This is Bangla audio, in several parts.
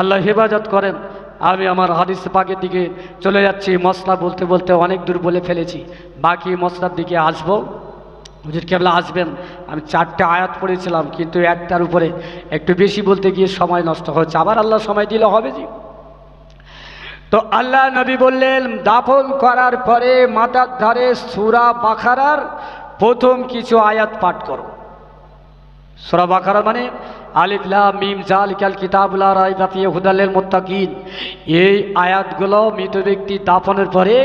আল্লাহ হেফাজত করেন। আমি আমার হাদিস পাকের দিকে চলে যাচ্ছি। মশলা বলতে বলতে অনেক দূর বলে ফেলেছি। বাকি মশলার দিকে আসব। হুজুর কেবলা আসবেন। আমি চারটে আয়াত পড়েছিলাম, কিন্তু একটার উপরে একটু বেশি বলতে গিয়ে সময় নষ্ট হচ্ছে আবার আল্লাহ সময় দিলে হবে জি। তো আল্লাহ নবী বললেন, দাফন করার পরে মাথার ধারে সুরা বাখারার প্রথম কিছু আয়াত পাঠ করো। সুরা বাখারা মানে আলিফলা মিম জাল কাল কিতাবুল্লাহ রায় বাপিয়ে হুদালের মোত্তাকিন। এই আয়াতগুলো মৃত ব্যক্তি দাফনের পরে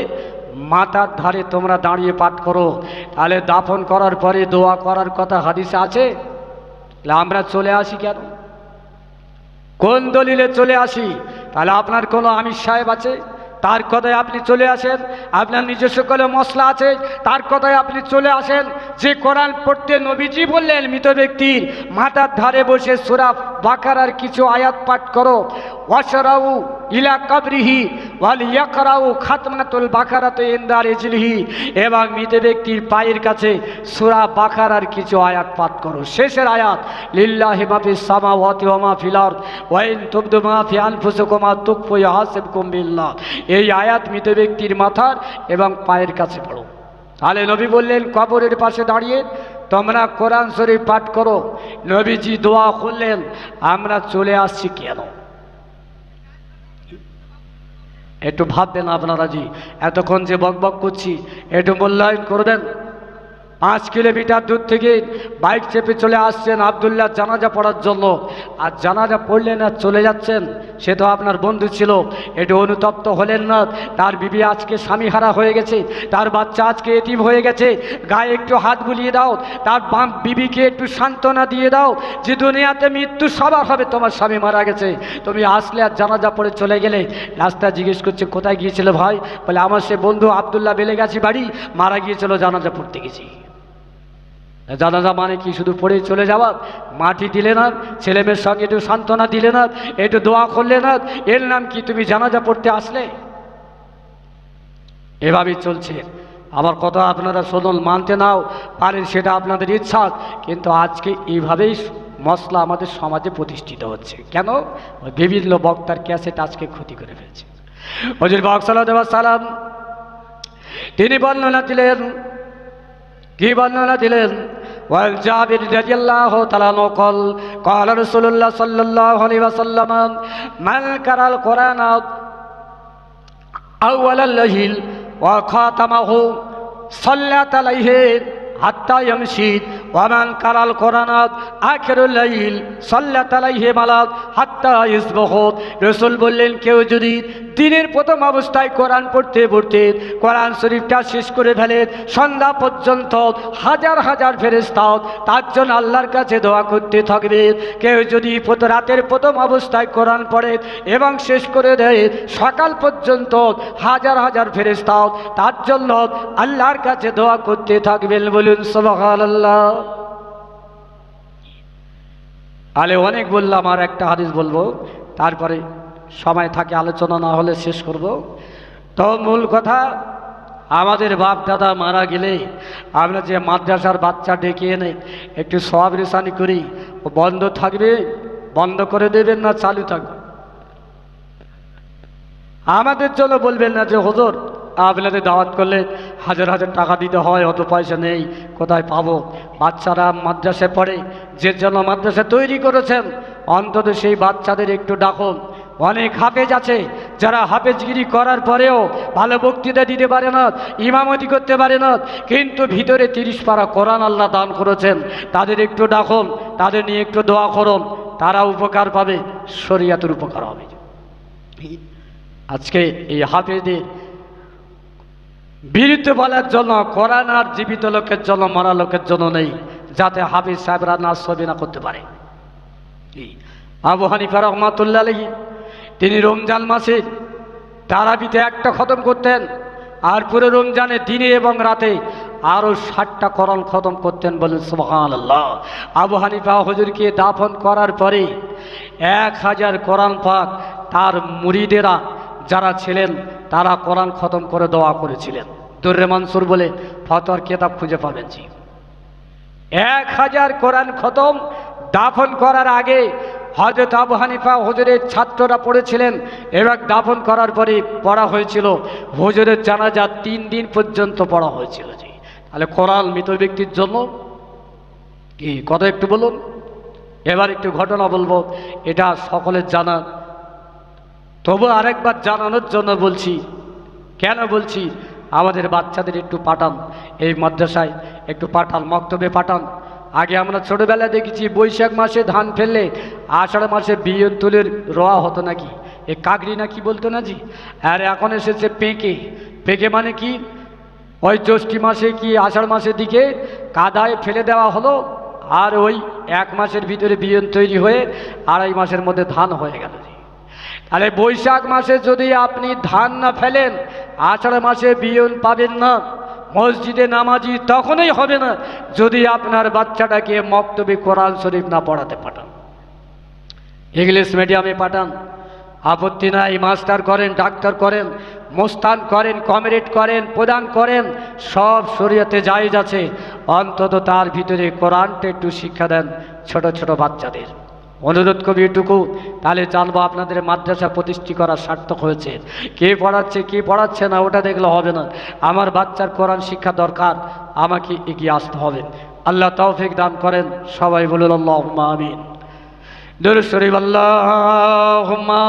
মাথার ধারে তোমরা দাঁড়িয়ে পাঠ করো। তাহলে দাফন করার পরে দোয়া করার কথা হাদিসে আছে? আমরা চলে আসি কেন? কোন দলিলে চলে আসি? তাহলে আপনার কোনো আমির সাহেব আছে? তার কথায় আপনি চলে আসেন, আপনার নিজস্ব কলে মশলা আছে, তার কথায় আপনি চলে আসেন। যে কোরআন পড়তে নবীজি বললেন, মৃত ব্যক্তির মাথার ধারে বসে সুরা বাকারার কিছু আয়াত পাঠ করো। ওয়াসরাউ ইলা কাবরিহি ওয়াল ইয়াকরাউ খাতমাতুল বাকারাত ইনদার ইজলিহি এবং মৃত ব্যক্তির পায়ের কাছে সুরা বাকারার কিছু আয়াত পাঠ করো। শেষের আয়াত, লিল্লাহি মা ফিস সামাওয়াতি ওয়া মা ফিল আরদ, ওয়া ইন তুবদু মা ফি আনফুসিকুম আও তুখফু ইহাসিবকুম বিল্লাহ। এই আয়াত মৃত ব্যক্তির মাথার এবং পায়ের কাছে পড়ো। তাহলে নবী বললেন, কবরের পাশে দাঁড়িয়ে তোমরা কোরআন শরীফ পাঠ করো। নবীজি দোয়া করলেন, আমরা চলে আসছি কেন? একটু ভাববেন আপনারা জি। এতক্ষণ যে বক বক করছি একটু মূল্যায়ন করবেন। পাঁচ কিলোমিটার দূর থেকে বাইক চেপে চলে আসছেন আবদুল্লাহ জানাজা পড়ার জন্য। আর জানাজা পড়লেন আর চলে যাচ্ছেন, সে তো আপনার বন্ধু ছিল। একটু অনুতপ্ত হলেন না। তার বিবি আজকে স্বামী হারা হয়ে গেছে, তার বাচ্চা আজকে এতিম হয়ে গেছে। গায়ে একটু হাত বুলিয়ে দাও, তার বাম বিবিকে একটু সান্ত্বনা দিয়ে দাও যে দুনিয়াতে মৃত্যু সবার হবে, তোমার স্বামী মারা গেছে। তুমি আসলে আর জানাজা পড়ে চলে গেলে রাস্তা জিজ্ঞেস করছে, কোথায় গিয়েছিল ভাই? বলে, আমার সে বন্ধু আবদুল্লাহ বেলে গেছি বাড়ি, মারা গিয়েছিল জানাজা পড়তে গেছি। জানাজা মানে কি শুধু পড়ে চলে যাওয়া? মাটি দিলে না, ছেলে মেয়ের সঙ্গে একটু সান্ত্বনা দিলে না, একটু দোয়া করলে না, এর নাম কি তুমি জানাজা পড়তে আসলে? এভাবেই চলছে। আমার কথা আপনারা শুনুন, মানতে নাও, পারেন সেটা আপনাদের ইচ্ছা, কিন্তু আজকে এইভাবেই মশলা আমাদের সমাজে প্রতিষ্ঠিত হচ্ছে। কেন? ওই বিভিন্ন বক্তার ক্যাসেট আজকে ক্ষতি করে ফেলছে। হজুর বাকসাল্লাহ সালাম তিনি বর্ণনা দিলেন, কি বর্ণনা দিলেন? وعن جابر رضي الله تعالى قال قال رسول الله صلى الله عليه وسلم من قرأ القرآن أول الليل وخاتمه صلت عليه حتى يمشي ওয়ামান কারাল কোরআনাত, আখেরুল লাইল সাল্লা তালাইহে মালাত, হাত্তা ইসবহত। রসুল বললেন, কেউ যদি দিনের প্রথম অবস্থায় কোরআন পড়তে পড়তে কোরআন শরীফটা শেষ করে ফেলেন সন্ধ্যা পর্যন্ত হাজার হাজার ফেরেস্তাও তার জন্য আল্লাহর কাছে দোয়া করতে থাকবে। কেউ যদি রাতের প্রথম অবস্থায় কোরআন পড়ে এবং শেষ করে দেয়, সকাল পর্যন্ত হাজার হাজার ফেরেস্তাও তার জন্য আল্লাহর কাছে দোয়া করতে থাকবেন বলুন সোহাল আল্লাহ আলে অনেক বললাম, আর একটা হাদিস বলব। তারপরে সময় থাকে, আলোচনা না হলে শেষ করব। তো মূল কথা, আমাদের বাপ দাদা মারা গেলে আমরা যে মাদ্রাসার বাচ্চা ডেকে এনে একটু সব রেশানি করি, ও বন্ধ থাকবে, বন্ধ করে দেবেন না, চালু থাকবে? আমাদের জন্য বলবেন না যে, হজর আপনাদের দাওয়াত করলে হাজার হাজার টাকা দিতে হয়, অত পয়সা নেই, কোথায় পাবো? বাচ্চারা মাদ্রাসায় পড়ে, যে জন্য মাদ্রাসা তৈরি করেছেন, অন্তত সেই বাচ্চাদের একটু ডাকুন অনেক হাফেজ আছে, যারা হাফেজগিরি করার পরেও ভালো বক্তৃতা দিতে পারে না, ইমামতি করতে পারে না, কিন্তু ভিতরে তিরিশ পারা কোরআন আল্লাহ দান করেছেন, তাদের একটু ডাকুন তাদের নিয়ে একটু দোয়া করুন তারা উপকার পাবে, শরিয়াতের উপকার হবে। আজকে এই হাফেজদের বিরুদ্ধে বলার জন্য, কোরআন আর জীবিত লোকের জন্য, মরা লোকের জন্য নেই, যাতে হাবিজ সাহেবরা নাচ ছবি না করতে পারে। আবু হানিফা রহমাতুল্লাহ আলহী তিনি রমজান মাসে তারাবিতে একটা খতম করতেন, আর পুরো রমজানে দিনে এবং রাতে আরও ষাটটা করণ খতম করতেন বলেন সুবহান আল্লাহ আবু হানিফা হজুরকে দাফন করার পরে এক হাজার কোরআন পাক তার মুরিদেরা যারা ছিলেন, তারা কোরআন খতম করে দোয়া করেছিলেন। দুর্রে মানসুর বলে ফতর কেতাব খুঁজে পাবেন জি। এক হাজার কোরআন খতম দাফন করার আগে হজরত আবু হানিফা হুজুরের ছাত্ররা পড়েছিলেন, এবার দাফন করার পরে পড়া হয়েছিল, হুজুরের জানাজা তিন দিন পর্যন্ত পড়া হয়েছিল জি। তাহলে কোরআন মৃত ব্যক্তির জন্য? কি, কথা একটু বলুন? এবার একটু ঘটনা বলব, এটা সকলের জানা তবু আরেকবার জানানোর জন্য বলছি, কেন বলছি, আমাদের বাচ্চাদের একটু পাঠান, এই মাদ্রাসায় একটু পাঠান, মক্তবে পাঠান। আগে আমরা ছোটোবেলায় দেখেছি বৈশাখ মাসে ধান ফেললে আষাঢ় মাসে বিয়ন তুলের রোয়া হতো নাকি? এ কাকড়ি না কি বলতো না জি আর এখন এসেছে পেঁকে। পেঁকে মানে কি? ওই জ্যৈষ্ঠী মাসে কি আষাঢ় মাসের দিকে কাদায় ফেলে দেওয়া হলো? আর ওই এক মাসের ভিতরে বিয়ন তৈরি হয়ে আড়াই মাসের মধ্যে ধান হয়ে গেল। তাহলে বৈশাখ মাসে যদি আপনি ধান না ফেলেন, আষাঢ় মাসে বিয়ন পাবেন না, মসজিদে নামাজি তখনই হবে না, যদি আপনার বাচ্চাটাকে মক্তবে কোরআন শরীফ না পড়াতে পাঠান। ইংলিশ মিডিয়ামে পাঠান। আপত্তি নাই, মাস্টার করেন, ডাক্তার করেন, মোস্তান করেন, কমরেড করেন, প্রদান করেন, সব শরীয়তে জায়েজ আছে। অন্তত তার ভিতরে কোরআনটা একটু শিক্ষা দেন ছোট ছোট বাচ্চাদের। অনুরোধ করি এটুকু। তাহলে জানব আপনাদের মাদ্রাসা প্রতিষ্ঠি করার সার্থক হয়েছে। কে পড়াচ্ছে কে পড়াচ্ছে না, ওটা দেখলে হবে না। আমার বাচ্চার কোরআন শিক্ষা দরকার, আমাকে এগিয়ে আসতে হবে। আল্লাহ তৌফিক দান করেন, সবাই বলুন আল্লাহ আমিন। দরুদ শরীফ, আল্লাহুম্মা।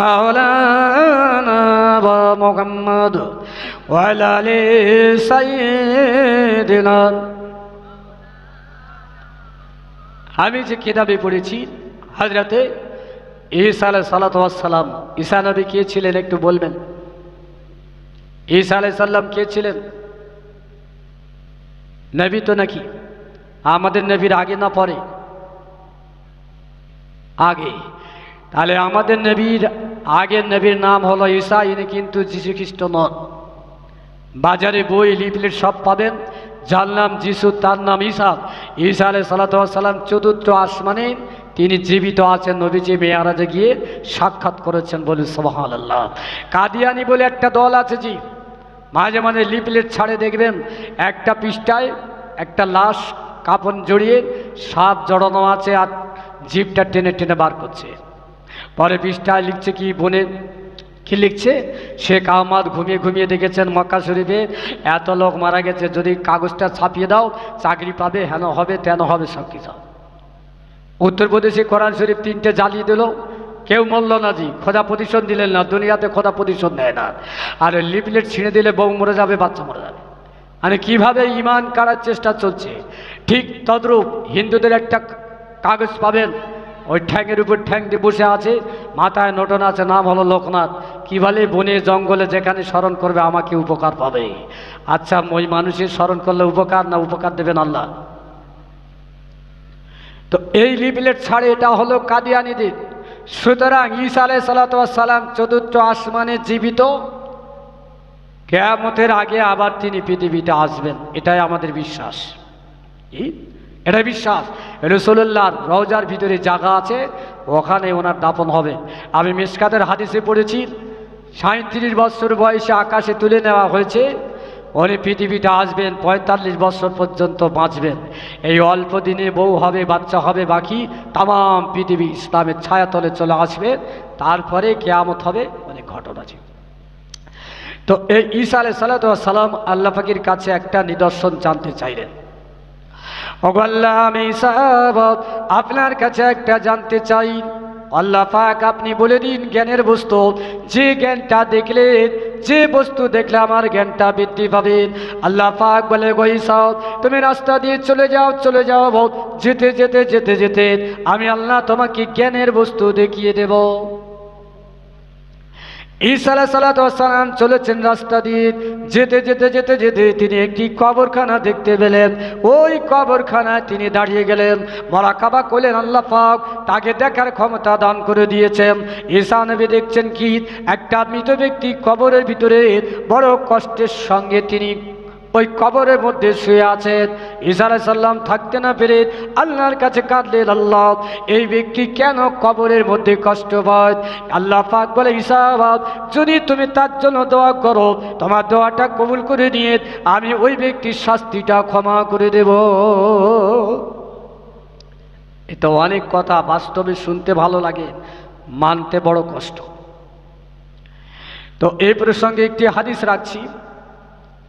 মাওলানা মুহাম্মদ ওয়া আলা সাইয়্যিদিনা আমি যে কিতাবে পড়েছি হাজরাতে ঈসা আলাই সালাম, ঈসা নবী কে ছিলেন একটু বলবেন? ঈসা আলাই সাল্লাম কে ছিলেন? নবী তো নাকি? আমাদের নবীর আগে না পরে? আগে। তাহলে আমাদের নবীর, আগের নবীর নাম হলো ঈসা, ইনি কিন্তু যীশু খ্রিস্ট নন। বাজারে বই লিপলেট সব পাবেন। যার নাম যিশু, তার নাম ঈসা। ঈসা আলাই সাল্লাম চতুর্থ আসমানে তিনি জীবিত আছেন নবীজি মেয়ারাজে গিয়ে সাক্ষাৎ করেছেন বলে সোহান আল্লাহ কাদিয়ানি বলে একটা দল আছে জি, মাঝে মাঝে লিপলেট ছাড়ে দেখবেন, একটা পৃষ্ঠায় একটা লাশ কাপড় জড়িয়ে সাপ জড়ানো আছে আর জিপটা টেনে টেনে বার করছে। পরে পৃষ্ঠায় লিখছে কি, বনে কি লিখছে? শেখ আহমদ ঘুমিয়ে ঘুমিয়ে দেখেছেন মক্কা শরীফে। এত লোক মারা গেছে, যদি কাগজটা ছাপিয়ে দাও, চাকরি পাবে, হেন হবে, তেন হবে, সব কিছু। উত্তরপ্রদেশে কোরআন শরীফ তিনটে জ্বালিয়ে দিল। কেউ মরল না জি, খোদা প্রতিশোধ দিলেন না, দুনিয়াতে খোদা প্রতিশোধ নেয় না। আর লিপলেট ছিঁড়ে দিলে বউ মরে যাবে, বাচ্চা মরে যাবে। মানে কীভাবে ইমান কাড়ার চেষ্টা চলছে? ঠিক তদ্রূপ হিন্দুদের একটা কাগজ পাবেন ওই ঠ্যাংয়ের উপর ঠ্যাং দিয়ে বসে আছে, মাথায় নটন আছে, নাম হলো লোকনাথ। কি বলে? বনে জঙ্গলে যেখানে স্মরণ করবে, আমাকে উপকার পাবে। আচ্ছা ওই মানুষের স্মরণ করলে উপকার না উপকার দেবেন আল্লাহ? তো এই লিপলেট ছাড়ে এটা হলো কাদিয়ানিদের সুতরাং ঈসা আলাই সালাম চতুর্থ আসমানে জীবিত। কেয়ামতের আগে আবার তিনি পৃথিবীতে আসবেন। এটাই আমাদের বিশ্বাস। এটা বিশ্বাস। রসুল্লাহর রওজার ভিতরে জায়গা আছে, ওখানে ওনার দাপন হবে। আমি মিসকাতের হাদিসে পড়েছি সাঁত্রিশ বছর বয়সে আকাশে তুলে নেওয়া হয়েছে, উনি পৃথিবীতে আসবেন, পঁয়তাল্লিশ বছর পর্যন্ত বাঁচবেন। এই অল্প দিনে বউ হবে, বাচ্চা হবে, বাকি তাম পৃথিবী ইসলামের ছায়াতলে চলে আসবে। তারপরে কেয়ামত হবে, অনেক ঘটনা আছে। তো এই ঈসা আলাই সালাম আল্লাহ পাকির কাছে একটা নিদর্শন জানতে চাইলেন। আমি আপনার কাছে একটা জানতে চাই। আল্লাহ পাক আপনি বলে দিন জ্ঞানের বস্তু। যে জ্ঞানটা দেখলে যে বস্তু দেখলে আমার জ্ঞানটা বৃদ্ধি পাবে। আল্লাহ পাক বলে গইসাও তুমি রাস্তা দিয়ে চলে যাও চলে যাও যেতে যেতে যেতে যেতে, আমি আল্লাহ তোমাকে জ্ঞানের বস্তু দেখিয়ে দেব। ঈসা সালাতাম চলেছেন রাস্তা দিয়ে। যেতে যেতে যেতে যেতে তিনি একটি কবরখানা দেখতে পেলেন। ওই কবরখানায় তিনি দাঁড়িয়ে গেলেন। মরা কাবা করলেন আল্লাহ তাকে দেখার ক্ষমতা দান করে দিয়েছেন। ঈশা নবী দেখছেন কি? একটা মৃত ব্যক্তি কবরের ভিতরে বড় কষ্টের সঙ্গে তিনি ওই কবরের মধ্যে শুয়ে আছেন ঈসা সাল্লাম থাকতে না পেরে আল্লাহর কাছে কাঁদলেন, আল্লাহ, এই ব্যক্তি কেন কবরের মধ্যে কষ্ট পায়? আল্লাহ পাক বলে ঈসাবাদ যদি তুমি তার জন্য দোয়া করো, তোমার দোয়াটা কবুল করে নিয়ে আমি ওই ব্যক্তির শাস্তিটা ক্ষমা করে দেব। এটা অনেক কথা বাস্তবে শুনতে ভালো লাগে, মানতে বড় কষ্ট। তো এই প্রসঙ্গে একটি হাদিস রাখছি।